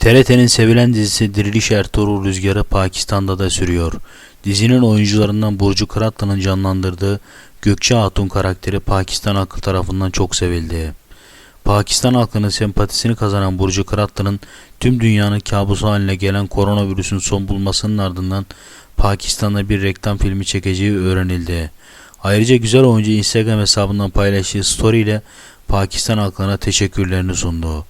TRT'nin sevilen dizisi Diriliş Ertuğrul Rüzgarı Pakistan'da da sürüyor. Dizinin oyuncularından Burcu Kıratlı'nın canlandırdığı Gökçe Hatun karakteri Pakistan halkı tarafından çok sevildi. Pakistan halkının sempatisini kazanan Burcu Kıratlı'nın tüm dünyanın kabusu haline gelen koronavirüsün son bulmasının ardından Pakistan'da bir reklam filmi çekeceği öğrenildi. Ayrıca güzel oyuncu Instagram hesabından paylaştığı story ile Pakistan halkına teşekkürlerini sundu.